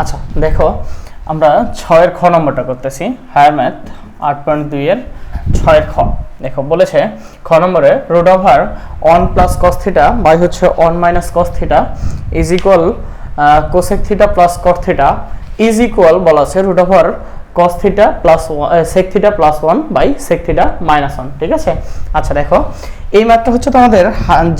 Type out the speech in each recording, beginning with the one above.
আচ্ছা দেখো, আমরা ছয়ের খ নম্বরটা করতেছি। হায়ার ম্যাথ আট পয়েন্ট দুইয়ের ছয়ের খ। দেখো, বলেছে, খ নম্বরে root over one plus cos theta by হচ্ছে one minus cos theta is equal cosec theta plus cot theta is equal বলা আছে root over cos theta plus sec theta plus one by sec minus one ঠিক আছে? আচ্ছা দেখো। এই ম্যাথটা হচ্ছে তোমাদের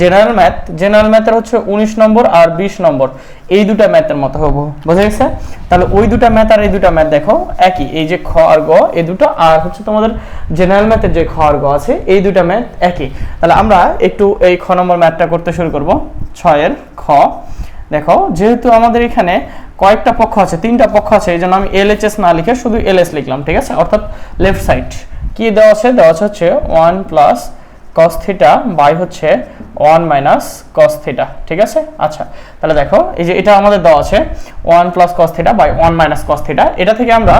জেনারেল ম্যাথ জেনারেল ম্যাথের হচ্ছে উনিশ নম্বর আর বিশ নম্বর। এই দুটা ম্যাথের মতো হব, বোঝা গেছে? তাহলে ওই দুটা ম্যাথ আর এই দুটা ম্যাথ দেখো, একই। এই যে খ আর গ, এই দুটো, আর হচ্ছে তোমাদের জেনারেল ম্যাথের যে খ আর গ আছে, এই দুটা ম্যাথ একই। তাহলে আমরা একটু এই খ নম্বর ম্যাথটা করতে শুরু করব। ছয়ের খ। দেখো, যেহেতু আমাদের এখানে কয়েকটা পক্ষ আছে, তিনটা পক্ষ আছে, এই জন্য আমি এলএচএস না লিখে শুধু এলএস লিখলাম, ঠিক আছে? অর্থাৎ লেফট সাইড কি দেওয়া আছে? দেওয়া আছে হচ্ছে one plus cos theta by হচ্ছে ওয়ান মাইনাস কস থিটা ঠিক আছে? আচ্ছা তাহলে দেখো, এই যে এটা আমাদের দেওয়া আছে one plus cos theta by one minus cos theta এটা থেকে আমরা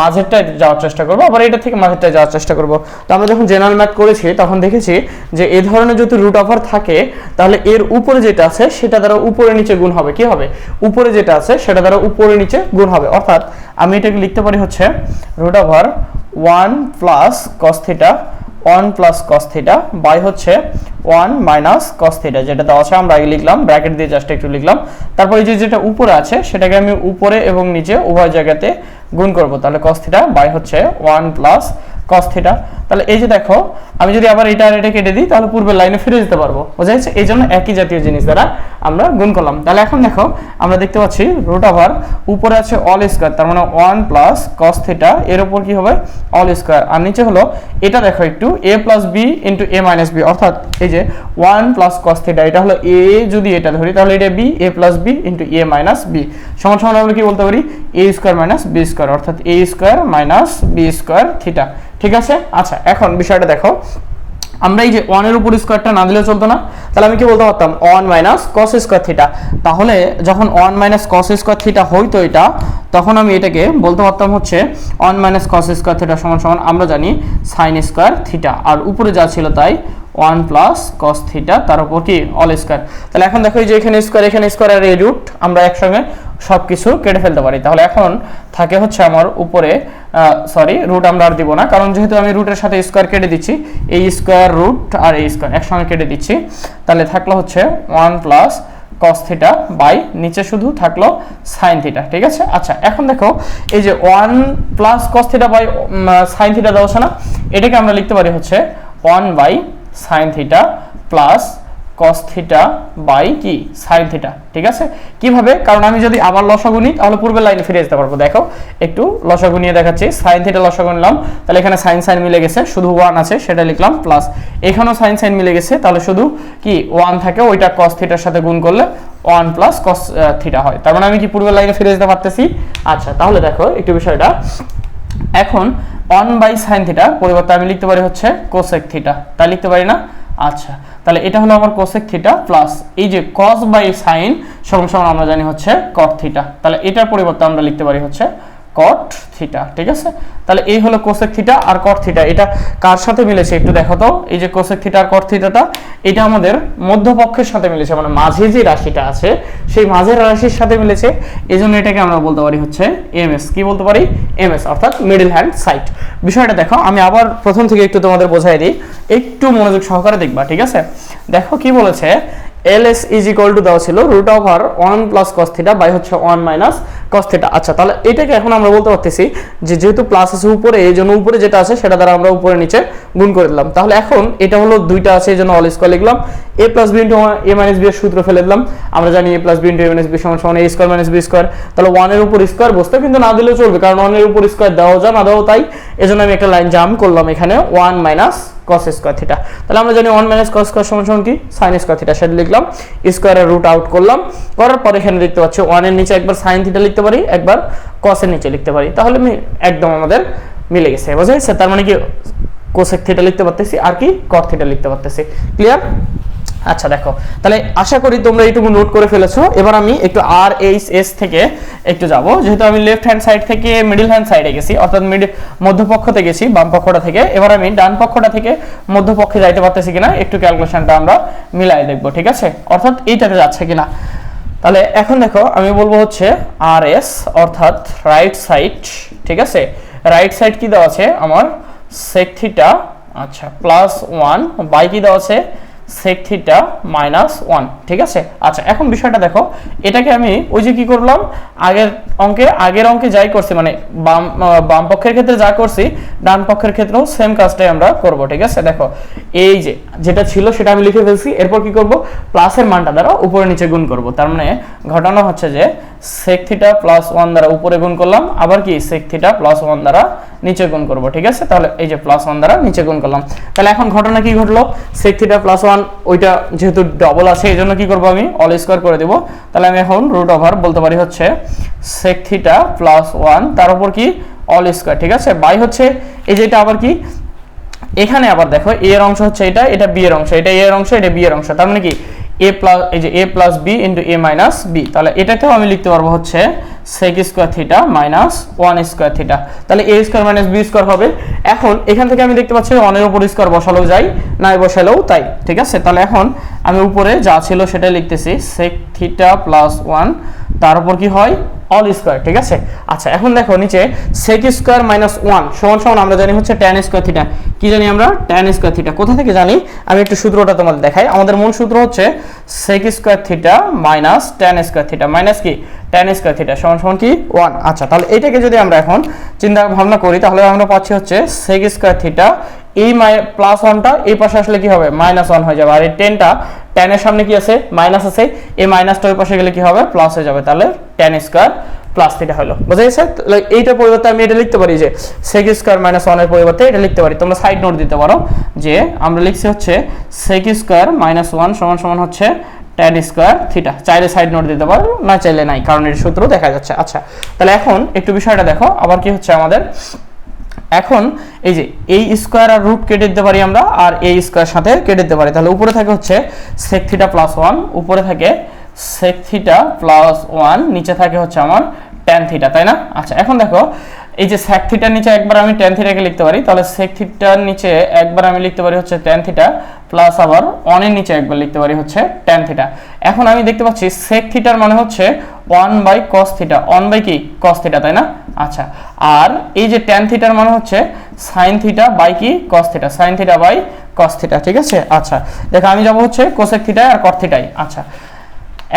মাঝেরটায় যাওয়ার চেষ্টা করব, আবার এটা থেকে মাঝেরটায় যাওয়ার চেষ্টা করব। তো আমরা যখন জেনারেল ম্যাথ করেছি, তখন দেখেছি যে এই ধরনের যদি রুট ওভার থাকে, তাহলে এর উপরে যেটা আছে, সেটা দ্বারা উপরে নিচে গুণ হবে। কি হবে? উপরে যেটা আছে, সেটা দ্বারা উপরে নিচে গুণ হবে। অর্থাৎ আমি এটাকে লিখতে পারি হচ্ছে root over one plus cos theta one plus cos by হচ্ছে ওয়ান মাইনাস কস থিটা যেটা দেওয়া আছে আমরা আগে লিখলাম ব্র্যাকেট দিয়ে জাস্ট একটু লিখলাম। তারপর যে যেটা উপরে আছে, সেটাকে আমি উপরে এবং নিচে উভয় জায়গাতে গুণ করব। তাহলে কস থিটা বাই হচ্ছে ওয়ান প্লাস কস তাহলে এই যে দেখো, আমি যদি আবার এটা আর এটা কেটে দিই, তাহলে পূর্বের লাইনে ফিরে যেতে পারব। বোঝা যাচ্ছে? এই জন্য একই জাতীয় জিনিস দ্বারা আমরা গুণ করলাম। তাহলে এখন দেখো, আমরা দেখতে পাচ্ছি রুট ওভার উপরে আছে অল স্কোয়ার তার মানে ওয়ান প্লাস কস থিটা এর উপর কি হবে? অল স্কোয়ার আর নিচে হলো, এটা দেখো একটু A plus B into A minus B অর্থাৎ এই যে ওয়ান প্লাস কস থিটা এটা হলো এ যদি এটা ধরি, তাহলে এটা B A plus B into A minus B সমান সমান আমরা কি বলতে পারি? A square minus B square অর্থাৎ A square minus B square theta ঠিক আছে? আচ্ছা এখন বিষয়টা দেখো। আমরা এই যে ওয়ানের উপর স্কোয়ারটা না দিলে চলতো না। তাহলে আমি কি বলতে পারতাম? One minus cos square theta তাহলে যখন one minus cos square theta হইতো এটা, তখন আমি এটাকে বলতে পারতাম হচ্ছে one minus cos square theta সমান সমান আমরা জানি সাইন স্কোয়ার থিটা আর উপরে যা ছিল তাই ওয়ান প্লাস কস থিটা তার উপর কি? অল স্কোয়ার তাহলে এখন দেখো যে এখানে স্কোয়ার এখানে স্কোয়ার আর এই রুট আমরা একসঙ্গে সব কিছু কেটে ফেলতে পারি। তাহলে এখন থাকে হচ্ছে আমার উপরে সরি রুট আমরা আর দিব না, কারণ যেহেতু আমি রুটের সাথে স্কোয়ার কেটে দিচ্ছি, এই স্কোয়ার রুট আর এই স্কোয়ার একসঙ্গে কেটে দিচ্ছি, তাহলে থাকল হচ্ছে one plus cos theta by নিচে শুধু থাকল সাইন থিটা ঠিক আছে? আচ্ছা এখন দেখো এই যে one plus cos theta by sine theta দেওয়া না, এটাকে আমরা লিখতে পারি হচ্ছে one by sine theta plus cos theta by কি? সাইন থিটা ঠিক আছে? কীভাবে? কারণ আমি যদি আবার লসাগু নিই, তাহলে পূর্বের লাইনে ফিরে যেতে পারব। দেখো, একটু লসাগু নিয়ে দেখাচ্ছি। সাইন থিটা লসাগু নিলাম, তাহলে এখানে সাইন সাইন মিলে গেছে, শুধু ওয়ান আছে, সেটা লিখলাম প্লাস এখানেও সাইন সাইন মিলে গেছে, তাহলে শুধু কি ওয়ান থাকে, ওইটা কস থিটার সাথে গুণ করলে ওয়ান প্লাস কস থিটা হয়। তার মানে আমি কি পূর্বের লাইনে ফিরে যেতে পারতেছি? আচ্ছা তাহলে দেখো, একটু বিষয়টা। এখন ওয়ান বাই সাইন থিটা পরিবর্তে আমি লিখতে পারি হচ্ছে কোসেক থিটা তাই লিখতে পারি না? আচ্ছা তাহলে এটা হলো আমার কোসেক থিটা প্লাস এই যে কস বাই সাইন সমান সমান আমরা জানি হচ্ছে কট থিটা তাহলে এটার পরিবর্তে আমরা লিখতে পারি হচ্ছে কট থিটা ঠিক আছে? তাহলে এই হলো কোসেক থিটা আর কট থিটা এটা কার সাথে মিলেছে একটু দেখো তো? এই যে কোসেক থিটা আর কট থিটাটা এটা আমাদের মধ্যপক্ষের সাথে মিলেছে মানে মাঝে যে রাশিটা আছে, সেই মাঝের রাশির সাথে মিলেছে। এই জন্য এটাকে আমরা বলতে পারি হচ্ছে এম এস, কি বলতে পারি? এম এস, অর্থাৎ মিডল হ্যান্ড সাইড বিষয়টা দেখো, আমি আবার প্রথম থেকে একটু তোমাদের বোঝাই দিই, একটু মনোযোগ সহকারে দেখবা, ঠিক আছে? দেখো কি বলেছে L S is equal to দেওয়া ছিল root over one plus cos theta by হচ্ছে ওয়ান মাইনাস কস থিটা আচ্ছা তাহলে এটাকে এখন আমরা বলতে পারতেছি যে যেহেতু প্লাস আছে উপরে, এই জন্য উপরে যেটা আছে সেটা দ্বারা আমরা উপরে নিচে গুণ করে দিলাম। তাহলে এখন এটা হলো দুইটা আছে, এই জন্য অল স্কোয়ার লিখলাম। A plus B into A minus B এর সূত্র ফেলে দিলাম। আমরা জানি A plus B into A minus B সমান সমান A square minus B square তাহলে ওয়ানের উপর স্কোয়ার বসতে, কিন্তু না দিলেও চলবে, কারণ ওয়ানের উপর স্কোয়ার দেওয়া যায় না দেওয়া তাই। এজন্য আমি একটা লাইন জাম্প করলাম এখানে one minus cos square theta তাহলে আমরা জানি ওয়ান মাইনাস কস স্কোয়ার সমান সমান কি? সাইন স্কোয়ার থিটা সেটা লিখলাম স্কোয়ারের রুট আউট করলাম, করার পরে এখানে দেখতে পাচ্ছি ওয়ানের নিচে একবার সাইন থিটা লিখতে পারি, একবার কসের নিচে লিখতে পারি। তাহলে আমি একদম আমাদের মিলে গেছে। বুঝে তার মানে কি কোসেক থিটা লিখতে পারতেছি, আর কি কট থিটা লিখতে পারতেছি। ক্লিয়ার আচ্ছা দেখো। তাহলে আশা করি তোমরা এইটুকু নোট করে ফেলেছো। এবার আমি একটু আর এইচ এস থেকে একটু যাব। যেহেতু আমি লেফট হ্যান্ড সাইড থেকে মিডল হ্যান্ড সাইডে গেছি, অর্থাৎ মিডল মধ্যপক্ষতে গেছি, বাম পক্ষটা থেকে, এবার আমি ডান পক্ষটা থেকে মধ্যপক্ষে যাইতে পারতেছি কিনা, একটু ক্যালকুলেশনটা আমরা মিলাই দেখব, ঠিক আছে? অর্থাৎ এইটাতে যাচ্ছে কিনা। তাহলে এখন দেখো, আমি বলব হচ্ছে আর এস অর্থাৎ রাইট সাইড ঠিক আছে? রাইট সাইড কি দেওয়া আছে? আমার সেক থিটা আচ্ছা প্লাস ওয়ান বাই কি দেওয়া আছে? সেক থিটা মাইনাস ওয়ান ঠিক আছে? আচ্ছা এখন বিষয়টা দেখো, এটাকে আমি ওই যে কি করলাম, আগের অঙ্কে আগের অঙ্কে যাই করছি মানে বাম বাম পক্ষের ক্ষেত্রে যা করছি, ডান পক্ষের ক্ষেত্রেও সেম কাজটাই আমরা করব, ঠিক আছে? দেখো, এই যে, যেটা ছিল সেটা আমি লিখে ফেলছি, এরপর কি করব? প্লাসের মানটা দ্বারা উপরে নিচে গুণ করব। তার মানে ঘটনা হচ্ছে যে সেক থিটা প্লাস ওয়ান দ্বারা উপরে গুণ করলাম, আবার কি সেক থিটা প্লাস ওয়ান দ্বারা নিচে গুণ করব, ঠিক আছে? তাহলে এই যে প্লাস ওয়ান দ্বারা নিচে গুণ করলাম। তাহলে এখন ঘটনা কি ঘটলো? সেক থিটা প্লাস ওয়ান ওইটা যেহেতু ডবল আছে, এই জন্য কি করব আমি? অল স্কোয়ার করে দেবো। তাহলে আমি এখন রুট ওভার বলতে পারি হচ্ছে সেক থিটা প্লাস ওয়ান তার উপর কি? অল স্কোয়ার ঠিক আছে? বাই হচ্ছে, এই যেটা আবার কি? এখানে আবার দেখো এ এর অংশ হচ্ছে এটা এটা বি এর অংশ, এটা এ এর অংশ, এটা বি এর অংশ। তার মানে কি? এ প্লাস এই যে A plus B into A minus B তাহলে এটাকেও আমি লিখতে পারব হচ্ছে sec square theta minus one square theta তাহলে A square minus B square হবে। এখন এখান থেকে আমি দেখতে পাচ্ছি ওয়ানের উপর স্কোয়ার বসালেও যাই, নাই বসালেও তাই। ঠিক আছে? তাহলে এখন আমি উপরে যা ছিল সেটাই লিখতেছি। সেক থিটা প্লাস ওয়ান তার উপর কি হয়? অল স্কোয়ার ঠিক আছে? আচ্ছা এখন দেখো নিচে সেক স্কোয়ার মাইনাস ওয়ান সমান সমান আমরা জানি হচ্ছে ট্যান স্কোয়ার থিটা কি জানি আমরা? ট্যান স্কোয়ার থিটা কোথা থেকে জানি? আমি একটু সূত্রটা তোমাদের দেখাই। আমাদের মূল সূত্র হচ্ছে sec square theta minus tan square theta minus কি? ট্যান স্কোয়ার থিটা সমান সমান কি? ওয়ান আচ্ছা তাহলে এটাকে যদি আমরা এখন চিন্তা ভাবনা করি, তাহলে আমরা পাচ্ছি হচ্ছে সেক স্কোয়ার থিটা এই প্লাস ওয়ানটা এই পাশে আসলে কি হবে? মাইনাস ওয়ান হয়ে যাবে। আর এই টেনটা টেনের সামনে কি আছে? মাইনাস আছে। এই মাইনাসটা ওই পাশে গেলে কি হবে? প্লাস হয়ে যাবে। তাহলে টেন স্কোয়ার প্লাস থিটা হলো। বুঝা গেছে? এইটার পরিবর্তে আমি এটা লিখতে পারি যে সেক স্কোয়ার মাইনাস ওয়ানের পরিবর্তে এটা লিখতে পারি। তোমরা সাইড নোট দিতে পারো যে আমরা লিখছি হচ্ছে সেক স্কোয়ার মাইনাস ওয়ান সমান সমান হচ্ছে টেন স্কোয়ার থিটা চাইলে সাইড নোট দিতে পারো, না চাইলে নাই, কারণ এর সূত্র দেখা যাচ্ছে। আচ্ছা তাহলে এখন একটু বিষয়টা দেখো, আবার কি হচ্ছে আমাদের? এখন এই যে এই স্কোয়ার আর রুট কেটে দিতে পারি আমরা, আর এই স্কোয়ার সাথে কেটে দিতে পারি। তাহলে উপরে থাকে হচ্ছে সেক থিটা প্লাস ওয়ান উপরে থাকে সেক থিটা প্লাস ওয়ান নিচে থাকে হচ্ছে আমার ট্যান থিটা তাই না? আচ্ছা এখন দেখো, এই যে সেক থিটার নিচে একবার আমি ট্যান থিটাকে লিখতে পারি, তাহলে সেক থিটার নিচে একবার আমি লিখতে পারি হচ্ছে ট্যান থিটা প্লাস আবার ওয়ানের নিচে একবার লিখতে পারি হচ্ছে ট্যান থিটা এখন আমি দেখতে পাচ্ছি সেক থিটার মানে হচ্ছে one by cos theta one by কি? কস থিটা তাই না? আচ্ছা আর এই যে ট্যান থিটার মানে হচ্ছে সাইন থিটা বাই কি? Cos theta sine theta by cos theta ঠিক আছে? আচ্ছা দেখো আমি যাব হচ্ছে কোসেক থিটায় আর কট থিটাই আচ্ছা।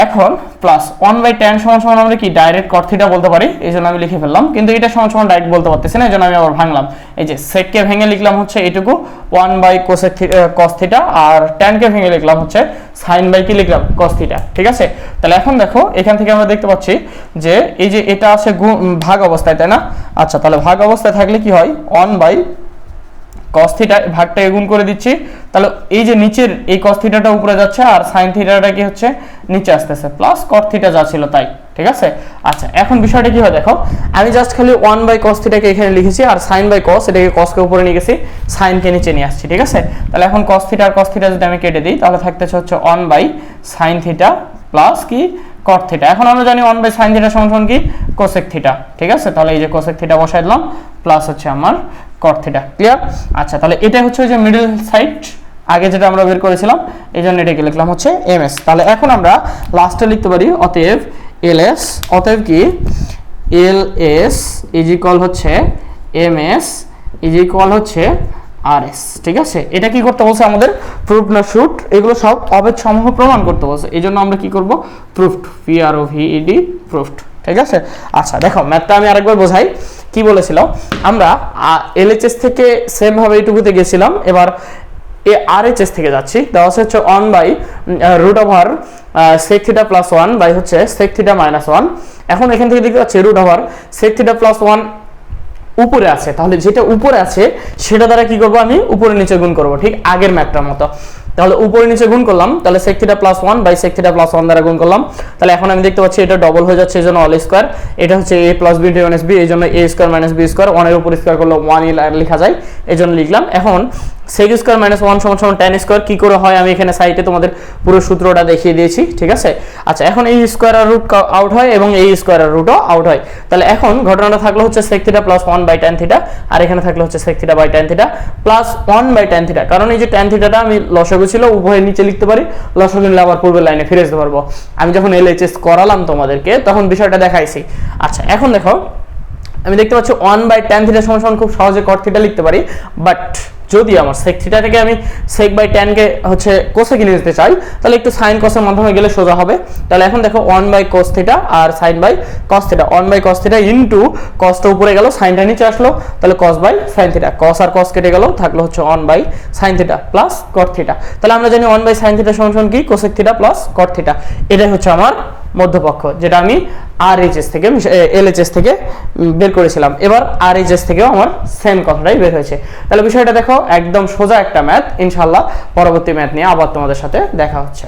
এখন প্লাস ওয়ান বাই টেন সমান সমান আমরা কি ডাইরেক্ট কট থিটা বলতে পারি? এই জন্য আমি লিখে ফেললাম। কিন্তু এটা সমান সমান ডাইরেক্ট বলতে পারতেছি না, এই জন্য আমি আবার ভাঙলাম। এই যে সেককে ভেঙে লিখলাম হচ্ছে এইটুকু one by cosec cos theta আর টেনকে ভেঙে লিখলাম হচ্ছে সাইন বাই কি লিখলাম? কস্থিটা ঠিক আছে? তাহলে এখন দেখো, এখান থেকে আমরা দেখতে পাচ্ছি যে এই যে এটা আছে ভাগ অবস্থায়, তাই না? আচ্ছা তাহলে ভাগ অবস্থায় থাকলে কি হয়? ওয়ান বাই কস থিটা ভাগটা গুণ করে দিচ্ছি। তাহলে এই যে নিচের এই কস থিটাটা উপরে যাচ্ছে আর সাইন থিটাটা কি হচ্ছে? নিচে আসতেছে। প্লাস কট থিটা যা ছিল তাই, ঠিক আছে? আচ্ছা এখন বিষয়টা কি হয় দেখো? আমি জাস্ট খালি ওয়ান বাই কস থিটাকে এখানে লিখেছি আর সাইন বাই কস এটাকে কসকে উপরে নিয়ে গেছি সাইনকে নিচে নিয়ে আসছি, ঠিক আছে? তাহলে এখন কস থিটা আর কস থিটা যদি আমি কেটে দিই, তাহলে থাকতেছে হচ্ছে one by sine theta plus কি? কট থিটা এখন আমরা জানি ওয়ান বাই সাইন থিটা সমান কি? কোসেক থিটা ঠিক আছে? তাহলে এই যে কোসেক থিটা বসাই দিলাম প্লাস হচ্ছে আমার কট থিটা ক্লিয়ার আচ্ছা তাহলে এটা হচ্ছে যে মিডল সাইড আগে যেটা আমরা বের করেছিলাম, এই জন্য এটাকে লিখলাম হচ্ছে এম এস। তাহলে এখন আমরা লাস্টে লিখতে পারি অতএব এল এস, অতএব কি? এল এস ইজ ইকুয়াল হচ্ছে এম এস ইজ হচ্ছে আর এস। ঠিক আছে? এটা কি করতে বলছে আমাদের? প্রুফ না শুট এগুলো সব অবেদ সমূহ প্রমাণ করতে বলছে। এই জন্য আমরা কি করব? Proved P R O V E D proved ঠিক আছে? আচ্ছা দেখো ম্যাথটা আমি আরেকবার বোঝাই। কি বলেছিল? আমরা এলএচএস থেকে সেম ভাবে এইটুকুতে গেছিলাম। এবার এ আর এইচ এস থেকে যাচ্ছি। দেওয়া আছে হচ্ছে one by root over sec theta plus one by হচ্ছে সেক থিটা মাইনাস ওয়ান এখন এখান থেকে দেখতে পাচ্ছি root over sec theta plus one উপরে আছে। তাহলে যেটা উপরে আছে, সেটা দ্বারা কি করব আমি? উপরে নিচে গুণ করব, ঠিক আগের ম্যাপটার মতো। তাহলে উপরে নিচে গুণ করলাম, তাহলে sec theta plus one by sec theta plus one দ্বারা গুণ করলাম। তাহলে এখন আমি দেখতে পাচ্ছি এটা ডবল হয়ে যাচ্ছে, এই জন্য অল স্কোয়ার এটা হচ্ছে A plus B D minus B এই জন্য A square minus B square ওয়ানের উপর স্কোয়ার করলে ওয়ান লেখা যায়, এই জন্য লিখলাম। এখন সেক স্কোয়ার মাইনাস ওয়ান সমান সমান টেন স্কোয়ার কী করে হয় আমি এখানে সাইটে তোমাদের পুরো সূত্রটা দেখিয়ে দিয়েছি, ঠিক আছে? আচ্ছা এখন এই স্কোয়ার আর রুট আউট হয় এবং এই স্কোয়ার আর রুটও আউট হয়। তাহলে এখন ঘটনাটা থাকল হচ্ছে sec theta plus one by tan theta আর এখানে থাকল হচ্ছে sec theta by tan theta plus one by tan theta কারণ এই যে টেন থিটাটা আমি লসগু ছিল উভয়ের নিচে লিখতে পারি, লসগু নিলে আবার পূর্বের লাইনে ফিরে যেতে পারব। আমি যখন এলএইচএস করালাম তোমাদেরকে, তখন বিষয়টা দেখাইছি। আচ্ছা এখন দেখো, আমি দেখতে পাচ্ছি ওয়ান বাই টেন থিটা সমান সমান খুব সহজে কট থিটা লিখতে পারি বাট যদি আমার সেক থিটাটাকে আমি সেক বাই টেনকে হচ্ছে কোসে কিনে নিতে চাই, তাহলে একটু সাইন কসের মাধ্যমে গেলে সোজা হবে। তাহলে এখন দেখো one by cos theta R sine by cos theta one by cos theta into কসটা উপরে গেল সাইনটা নিচে আসলো। তাহলে cos by sine theta cos R cos কেটে গেল, থাকল হচ্ছে one by sine theta plus cot theta তাহলে আমরা জানি ওয়ান বাই সাইন থিটা সমান কি? Cosec theta plus cot theta এটাই হচ্ছে আমার মধ্যপক্ষ, যেটা আমি আর এইচএস থেকে এলএচএস থেকে বের করেছিলাম। এবার আর এইচএস থেকেও আমার সেম কথাটাই বের হয়েছে। তাহলে বিষয়টা দেখো, একদম সোজা একটা ম্যাথ ইনশাল্লাহ পরবর্তী ম্যাথ নিয়ে আবার তোমাদের সাথে দেখা হচ্ছে।